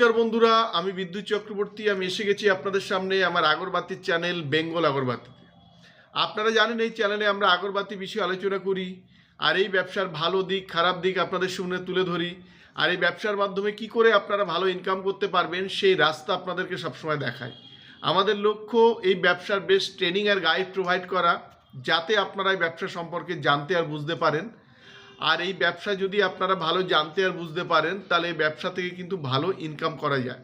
নমস্কার বন্ধুরা, আমি বিদ্যুৎ চক্রবর্তী, আমি এসে গেছি আপনাদের সামনে আমার আগরবাতির চ্যানেল বেঙ্গল আগরবাতি। আপনারা জানেন এই চ্যানেলে আমরা আগরবাতি বিষয়ে আলোচনা করি, আর এই ব্যবসার ভালো দিক, খারাপ দিক আপনাদের সামনে তুলে ধরি, আর এই ব্যবসার মাধ্যমে কি করে আপনারা ভালো ইনকাম করতে পারবেন, সেই রাস্তা আপনাদেরকে সবসময় দেখায়। আমাদের লক্ষ্য এই ব্যবসার বেস্ট ট্রেনিং আর গাইড প্রোভাইড করা, যাতে আপনারা এই ব্যবসা সম্পর্কে জানতে আর বুঝতে পারেন। আর এই ব্যবসা যদি আপনারা ভালো জানতে আর বুঝতে পারেন, তাহলে এই ব্যবসা থেকে কিন্তু ভালো ইনকাম করা যায়।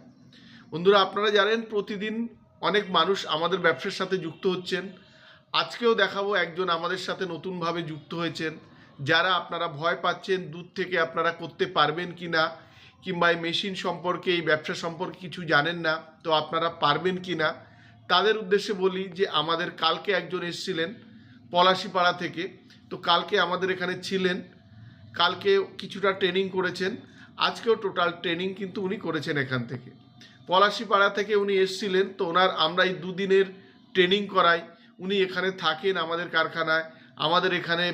বন্ধুরা, আপনারা জানেন প্রতিদিন অনেক মানুষ আমাদের ব্যবসার সাথে যুক্ত হচ্ছেন। আজকেও দেখাবো একজন আমাদের সাথে নতুনভাবে যুক্ত হয়েছেন, যারা আপনারা ভয় পাচ্ছেন দূর থেকে আপনারা করতে পারবেন কি না, কিংবা এই মেশিন সম্পর্কে, এই ব্যবসা সম্পর্কে কিছু জানেন না, তো আপনারা পারবেন কি না, তাদের উদ্দেশ্যে বলি যে আমাদের কালকে একজন এসছিলেন পলাশিপাড়া থেকে। তো কালকে আমাদের এখানে ছিলেন কালকে কিছুটা ট্রেনিং করেছেন। আজকেও টোটাল ট্রেনিং কিন্তু উনি করেছেন এখান থেকে। পলাশিপাড়া থেকে উনি এসছিলেন, তো ওনার আমরা এই দুদিনের ট্রেনিং করাই। উনি এখানে থাকেন আমাদের কারখানায়। আমাদের এখানে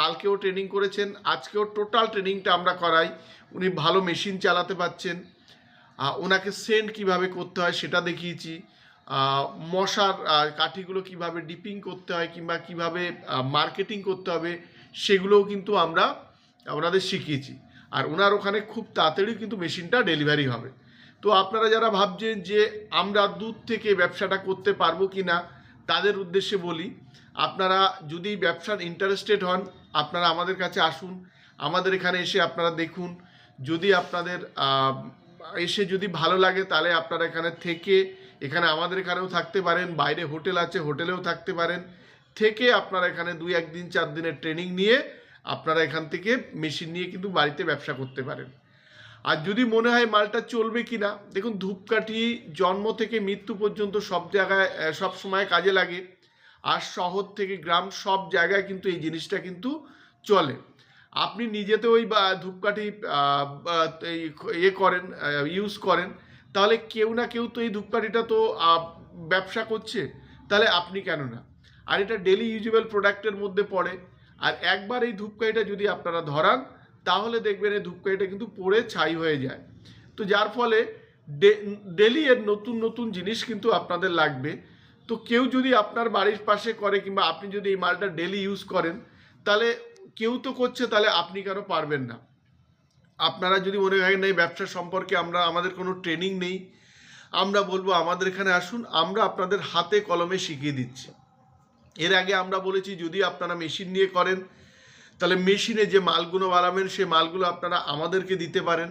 কালকেও ট্রেনিং করেছেন, আজকেও টোটাল ট্রেনিংটা আমরা করাই। উনি ভালো মেশিন চালাতে পারছেন। ওনাকে সেন্ট কীভাবে করতে হয় সেটা দেখিয়েছি। মশার কাঠিগুলো কীভাবে ডিপিং করতে হয় কিংবা কীভাবে মার্কেটিং করতে হবে সেগুলোও কিন্তু আমরা ওনাদের শিখিয়েছি। আর ওনার ওখানে খুব তাড়াতাড়ি কিন্তু মেশিনটা ডেলিভারি হবে। তো আপনারা যারা ভাবছেন যে আমরা দূর থেকে ব্যবসাটা করতে পারব কি না তাদের উদ্দেশ্যে বলি, আপনারা যদি ব্যবসার ইন্টারেস্টেড হন, আপনারা আমাদের কাছে আসুন। আমাদের এখানে এসে আপনারা দেখুন। যদি আপনাদের এসে যদি ভালো লাগে, তাহলে আপনারা এখানে থেকে, এখানে আমাদের এখানেও থাকতে পারেন, বাইরে হোটেল আছে, হোটেলেও থাকতে পারেন। থেকে আপনারা এখানে দুই, একদিন, চার দিনের ট্রেনিং নিয়ে আপনারা এখান থেকে মেশিন নিয়ে কিন্তু বাড়িতে ব্যবসা করতে পারেন। আর যদি মনে হয় মালটা চলবে কি না দেখুন ধূপকাঠি জন্ম থেকে মৃত্যু পর্যন্ত সব জায়গায় সব সময় কাজে লাগে। আর শহর থেকে গ্রাম সব জায়গায় কিন্তু এই জিনিসটা কিন্তু চলে। আপনি নিজেতে ওই বা, ধূপকাঠি ইয়ে করেন ইউজ করেন, তাহলে কেউ না কেউ তো এই ধূপকাঠিটা তো ব্যবসা করছে। তাহলে আপনি কেন না? আর এটা ডেলি ইউজেবল প্রোডাক্টের মধ্যে পড়ে। আর একবার এই ধূপকাঠিটা যদি আপনারা ধরান, তাহলে দেখবেন এই ধূপকাঠিটা কিন্তু পড়ে ছাই হয়ে যায়। তো যার ফলে ডেলি এর নতুন নতুন জিনিস কিন্তু আপনাদের লাগবে। তো কেউ যদি আপনার বাড়ির পাশে করে কিংবা আপনি যদি এই মালটা ডেলি ইউজ করেন, তাহলে কেউ তো করছে, তাহলে আপনি কেন পারবেন না? আপনারা যদি মনে করেন এই ব্যবসা সম্পর্কে আমরা, আমাদের কোনো ট্রেনিং নেই, আমরা বলব আমাদের এখানে আসুন, আমরা আপনাদের হাতে কলমে শিখিয়ে দিচ্ছি। এর আগে আমরা বলেছি যদি আপনারা মেশিন নিয়ে করেন, তাহলে মেশিনে যে মালগুলো বানাবেন, সে মালগুলো আপনারা আমাদেরকে দিতে পারেন।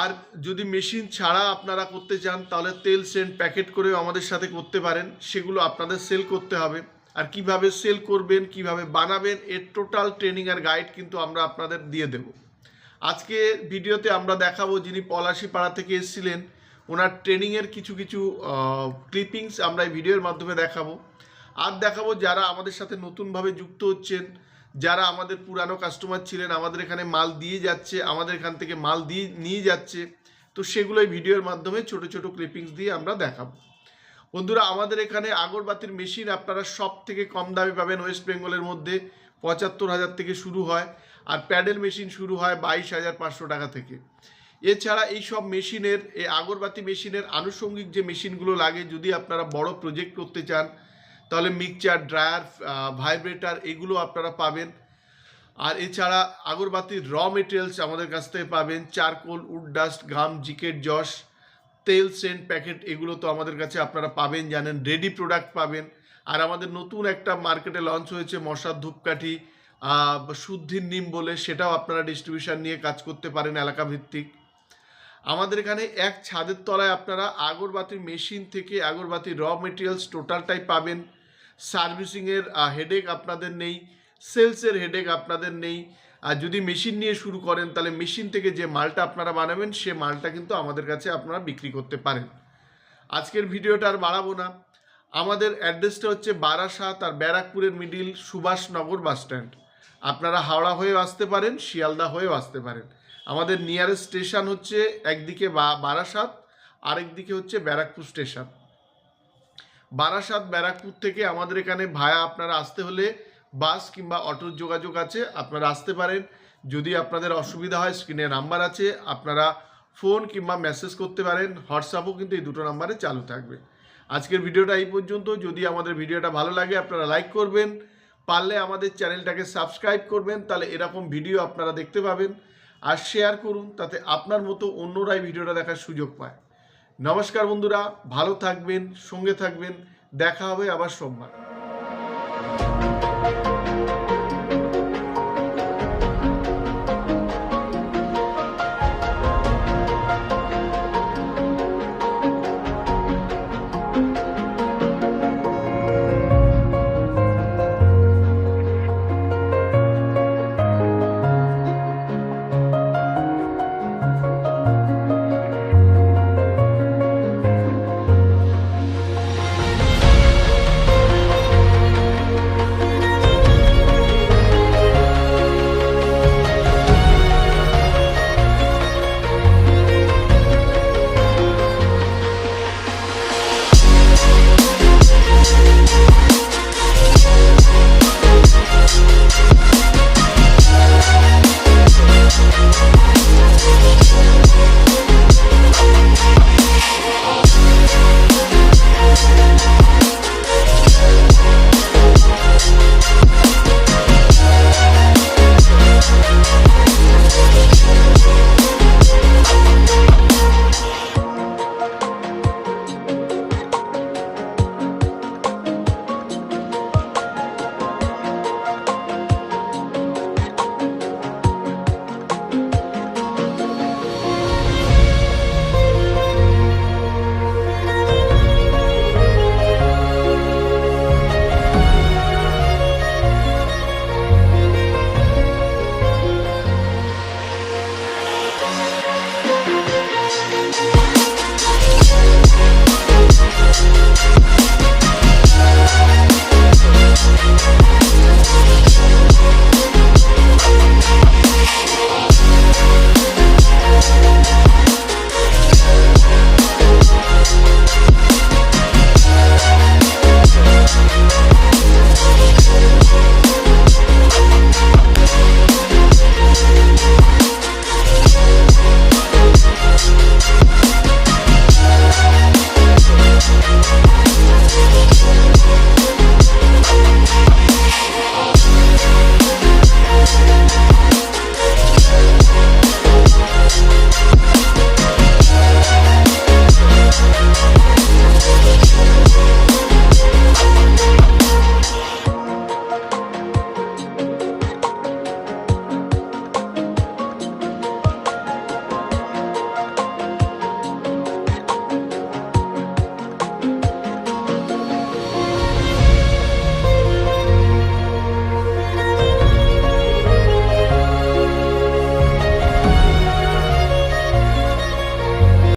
আর যদি মেশিন ছাড়া আপনারা করতে চান, তাহলে তেল সেন্ট প্যাকেট করেও আমাদের সাথে করতে পারেন। সেগুলো আপনাদের সেল করতে হবে। আর কীভাবে সেল করবেন, কীভাবে বানাবেন, এর টোটাল ট্রেনিং আর গাইড কিন্তু আমরা আপনাদের দিয়ে দেব। আজকে ভিডিওতে আমরা দেখাবো যিনি পলাশিপাড়া থেকে এসেছিলেন, ওনার ট্রেনিংয়ের কিছু কিছু ক্লিপিংস আমরা এই ভিডিওর মাধ্যমে দেখাবো। আর দেখাবো যারা আমাদের সাথে নতুনভাবে যুক্ত হচ্ছেন, যারা আমাদের পুরানো কাস্টমার ছিলেন, আমাদের এখানে মাল দিয়ে যাচ্ছে, আমাদের এখান থেকে মাল দিয়ে নিয়ে যাচ্ছে, তো সেগুলোই ভিডিওর মাধ্যমে ছোট ছোট ক্লিপিংস দিয়ে আমরা দেখাবো। বন্ধুরা, আমাদের এখানে আগরবাতির মেশিন আপনারা সব থেকে কম দামে পাবেন ওয়েস্ট বেঙ্গলের মধ্যে, পঁচাত্তর হাজার থেকে শুরু হয়, আর প্যাডেল মেশিন শুরু হয় বাইশ হাজার পাঁচশো টাকা থেকে। এছাড়া এই সব মেশিনের এই আগরবাতি মেশিনের আনুষঙ্গিক যে মেশিনগুলো লাগে, যদি আপনারা বড় প্রজেক্ট করতে চান তাহলে মিক্সচার, ড্রায়ার ভাইব্রেটার এগুলো আপনারা পাবেন। আর এছাড়া আগরবাতির র মেটেরিয়ালস আমাদের কাছ থেকে পাবেন। চারকোল, উড ডাস্ট গাম জিকেট জস তেল সেন্ট প্যাকেট এগুলো তো আমাদের কাছে আপনারা পাবেন, জানেন, রেডি প্রোডাক্ট পাবেন। আর আমাদের নতুন একটা মার্কেটে লঞ্চ হয়েছে মশার ধূপকাঠি শুদ্ধির নিম বলে, সেটাও আপনারা ডিস্ট্রিবিউশন নিয়ে কাজ করতে পারেন এলাকা ভিত্তিক আমাদের এখানে এক ছাদের তলায় আপনারা আগরবাতির মেশিন থেকে আগরবাতির র মেটেরিয়ালস টোটালটাই পাবেন। সার্ভিসিংয়ের হেডেক আপনাদের নেই, সেলসের হেডেক আপনাদের নেই। আর যদি মেশিন নিয়ে শুরু করেন, তাহলে মেশিন থেকে যে মালটা আপনারা বানাবেন, সে মালটা কিন্তু আমাদের কাছে আপনারা বিক্রি করতে পারেন। আজকের ভিডিওটা আর বাড়াবো না। আমাদের অ্যাড্রেসটা হচ্ছে বারাসাত আর ব্যারাকপুরের মিডিল সুভাষনগর বাস স্ট্যান্ড আপনারা হাওড়া হয়েও আসতে পারেন, শিয়ালদা হয়েও আসতে পারেন। আমাদের নিয়ারেস্ট স্টেশন হচ্ছে একদিকে বা- বারাসাত, আরেকদিকে হচ্ছে ব্যারাকপুর স্টেশন বারাসাত, ব্যারাকপুর থেকে আমাদের এখানে ভায়া আপনারা আসতে হলে বাস কিংবা অটোর যোগাযোগ আছে, আপনারা আসতে পারেন। যদি আপনাদের অসুবিধা হয়, স্ক্রিনে নাম্বার আছে, আপনারা ফোন কিংবা মেসেজ করতে পারেন, হোয়াটসঅ্যাপও কিন্তু এই দুটো নাম্বারে চালু থাকবে। আজকের ভিডিওটা এই পর্যন্ত। যদি আমাদের ভিডিওটা ভালো লাগে, আপনারা লাইক করবেন। পারলে আমাদের চ্যানেলটাকে সাবস্ক্রাইব করবেন, তাহলে এরকম ভিডিও আপনারা দেখতে পাবেন। আর শেয়ার করুন, তাতে আপনার মতো অন্যরাই ভিডিওটা দেখার সুযোগ পায়। নমস্কার বন্ধুরা ভালো থাকবেন সঙ্গে থাকবেন দেখা হবে আবার সোমবার।